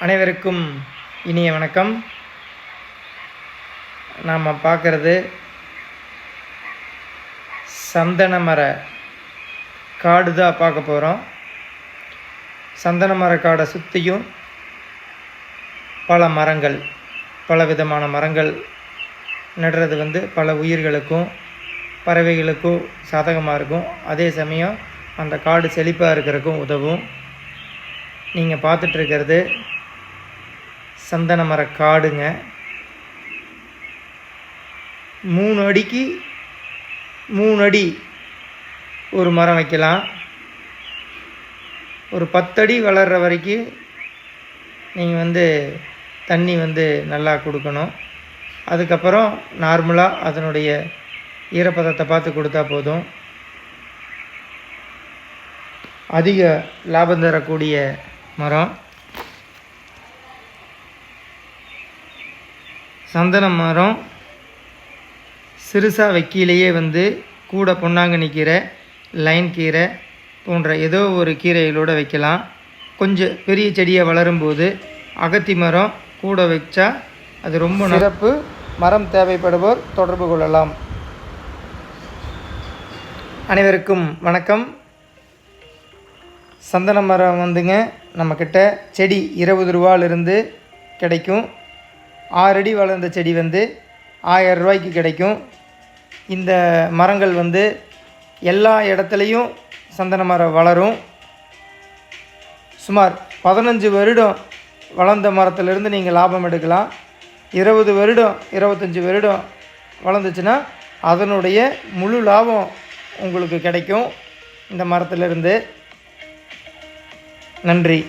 அனைவருக்கும் இனிய வணக்கம். நாம் பார்க்குறது சந்தன மர காடு தான் பார்க்க போகிறோம் சந்தன மர காடை சுற்றியும் பல மரங்கள் பல விதமான மரங்கள் நடுறது வந்து பல உயிர்களுக்கும் பறவைகளுக்கும் சாதகமாக இருக்கும். அதே சமயம் அந்த காடு செழிப்பாக இருக்கிறதுக்கும் உதவும். நீங்கள் பார்த்துட்ருக்கிறது சந்தன மர காடுங்க மூணு அடிக்கு மூணு அடி ஒரு மரம் வைக்கலாம். ஒரு பத்தடி வளர்கிற வரைக்கும் நீங்கள் வந்து தண்ணி வந்து நல்லா கொடுக்கணும். அதுக்கப்புறம் நார்மலாக அதனுடைய ஈரப்பதத்தை பார்த்து கொடுத்தா போதும். அதிக லாபம் தரக்கூடிய மரம். சந்தன மரம் சிறுசாக வைக்கிலேயே வந்து கூட பொன்னாங்கண்ணி கீரை லைன் கீரை போன்ற ஏதோ ஒரு கீரைகளோடு வைக்கலாம். கொஞ்சம் பெரிய செடியை வளரும்போது அகத்தி மரம் கூட வச்சா அது ரொம்ப சிறப்பு. மரம் தேவைப்படுவோர் தொடர்பு கொள்ளலாம். அனைவருக்கும் வணக்கம். சந்தன மரம் வந்துங்க. நம்மக்கிட்ட செடி இருபது ரூபாலிருந்து கிடைக்கும். ஆறு அடி வளர்ந்த செடி வந்து ஆயிரம் ரூபாய்க்கு கிடைக்கும். இந்த மரங்கள் வந்து எல்லா இடத்துலையும் சந்தன மரம் வளரும். சுமார் பதினஞ்சு வருடம் வளர்ந்த மரத்துலேருந்து நீங்கள் லாபம் எடுக்கலாம். இருபது வருடம் இருபத்தஞ்சி வருடம் வளர்ந்துச்சுன்னா அதனுடைய முழு லாபம் உங்களுக்கு கிடைக்கும் இந்த மரத்துலேருந்து. நன்றி.